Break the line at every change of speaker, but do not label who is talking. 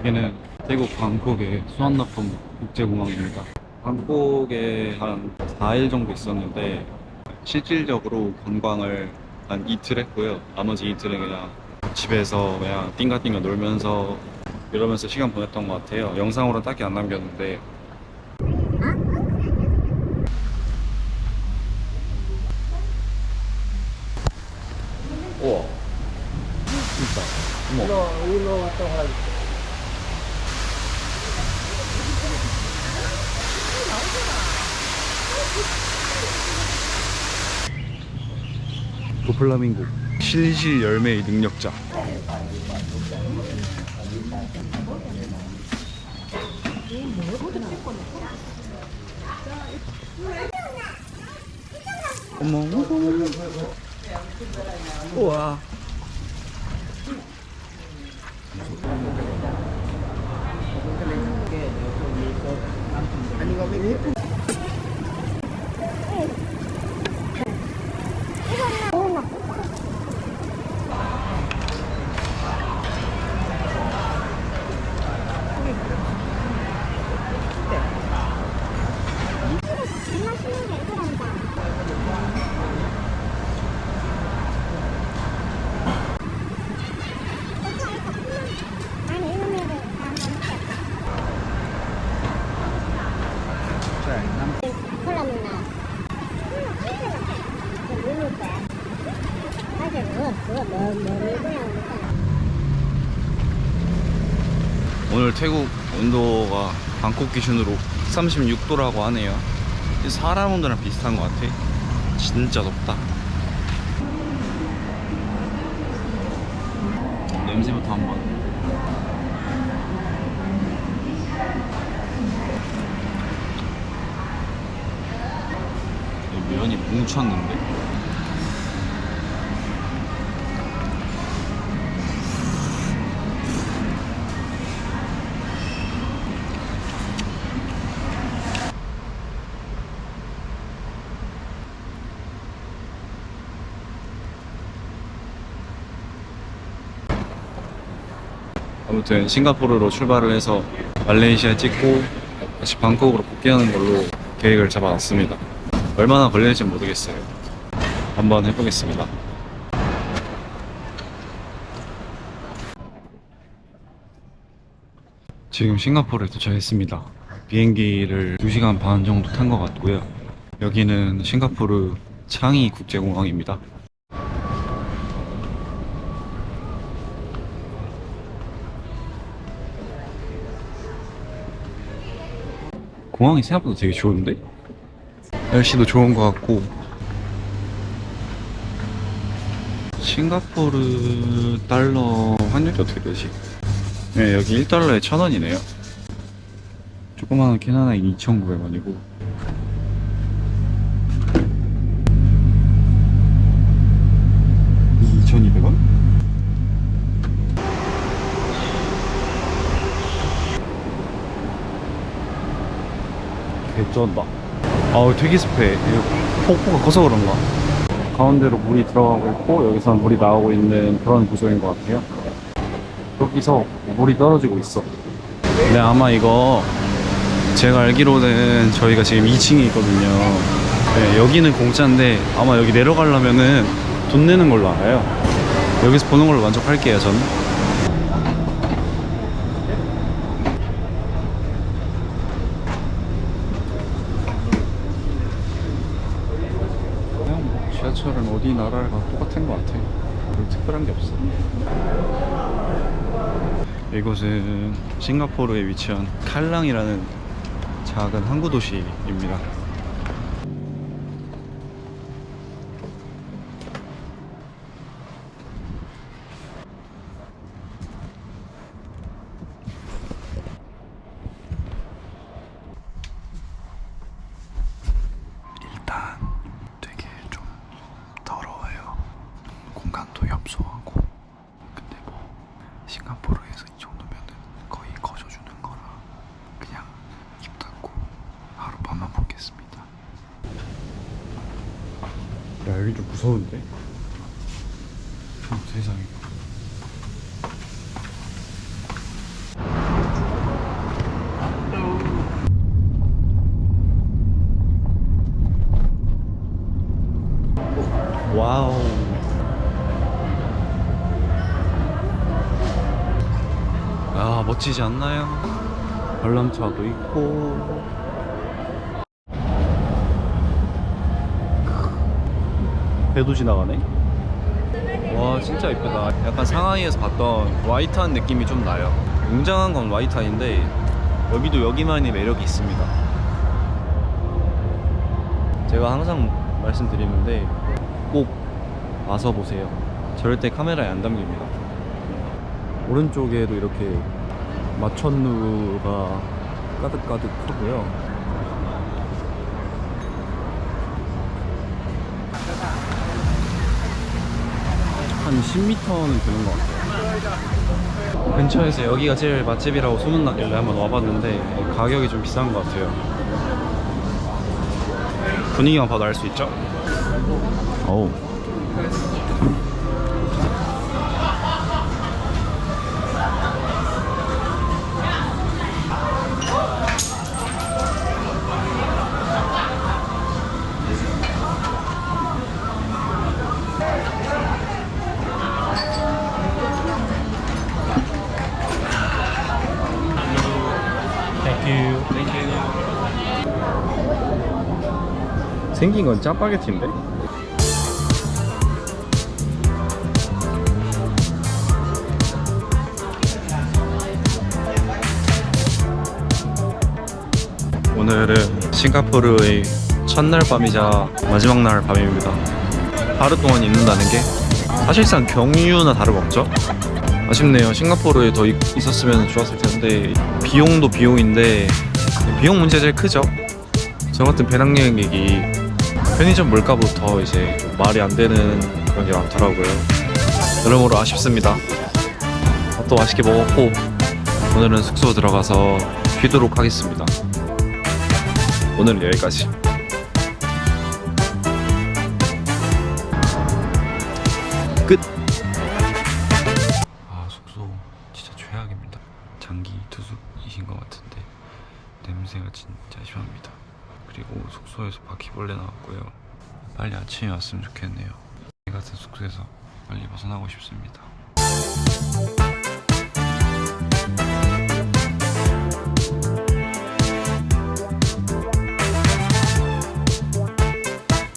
여기는 태국 방콕의 수완나품 국제공항입니다. 방콕에 한 4일 정도 있었는데 실질적으로 관광을 한 이틀 했고요. 나머지 이틀은 그냥 집에서 그냥 띵가띵가 놀면서 이러면서 시간 보냈던 것 같아요. 영상으로 딱히 안 남겼는데 우와 진짜 어머 도플라밍고. 실실 열매의 능력자. 어머. 우와 오늘 태국 온도가 방콕 기준으로 36도라고 하네요. 사람 온도랑 비슷한 것 같아. 진짜 덥다. 냄새부터 한번. 이 면이 뭉쳤는데. 아무튼 싱가포르로 출발을 해서 말레이시아 찍고 다시 방콕으로 복귀하는 걸로 계획을 잡아놨습니다. 얼마나 걸릴지 모르겠어요. 한번 해보겠습니다. 지금 싱가포르에 도착했습니다. 비행기를 2시간 반 정도 탄 것 같고요. 여기는 싱가포르 창이 국제공항입니다. 공항이 생각보다 되게 좋은데? 날씨도 좋은 것 같고 싱가포르 달러 환율이 어떻게 되지? 네 여기 1달러에 1000원이네요 조그마한 캔 하나에 2,900원이고 개쩐다. 아우 되게 습해. 폭포가 커서 그런가? 가운데로 물이 들어가고 있고 여기서 물이 나오고 있는 그런 구조인 것 같아요. 여기서 물이 떨어지고 있어. 네 아마 이거 제가 알기로는 저희가 지금 2층에 있거든요. 네, 여기는 공짜인데 아마 여기 내려가려면은 돈 내는 걸로 알아요. 여기서 보는 걸로 만족할게요 저는 지하철은 어디 나라를 가도 똑같은 것 같아. 별 특별한 게 없어. 이곳은 싱가포르에 위치한 칼랑이라는 작은 항구 도시입니다. 야 여기 좀 무서운데? 어, 세상에 와우 아 멋지지 않나요? 관람차도 있고 배도 지나가네? 와 진짜 이쁘다. 약간 상하이에서 봤던 와이탄 느낌이 좀 나요. 웅장한 건 와이탄인데 여기도 여기만의 매력이 있습니다. 제가 항상 말씀드리는데 꼭 와서 보세요. 절대 카메라에 안 담깁니다. 오른쪽에도 이렇게 마천루가 가득가득하고요 한 10m는 되는 것 같아요. 근처에서 여기가 제일 맛집이라고 소문났길래 한번 와봤는데 가격이 좀 비싼 것 같아요. 분위기만 봐도 알 수 있죠? 어우. 생긴 건 짜파게티인데? 오늘은 싱가포르의 첫날 밤이자 마지막 날 밤입니다. 하루 동안 있는다는 게 사실상 경유나 다름없죠? 아쉽네요. 싱가포르에 더 있- 있었으면 좋았을 텐데 비용도 비용인데 비용 문제가 제일 크죠. 저 같은 배낭여행객이 편의점 물가부터 이제 좀 말이 안 되는 그런 게 많더라고요. 여러모로 아쉽습니다. 밥도 맛있게 먹었고 오늘은 숙소 들어가서 쉬도록 하겠습니다. 오늘은 여기까지. 끝. 빨리 아침에 왔으면 좋겠네요. 이 같은 숙소에서 빨리 벗어나고 싶습니다.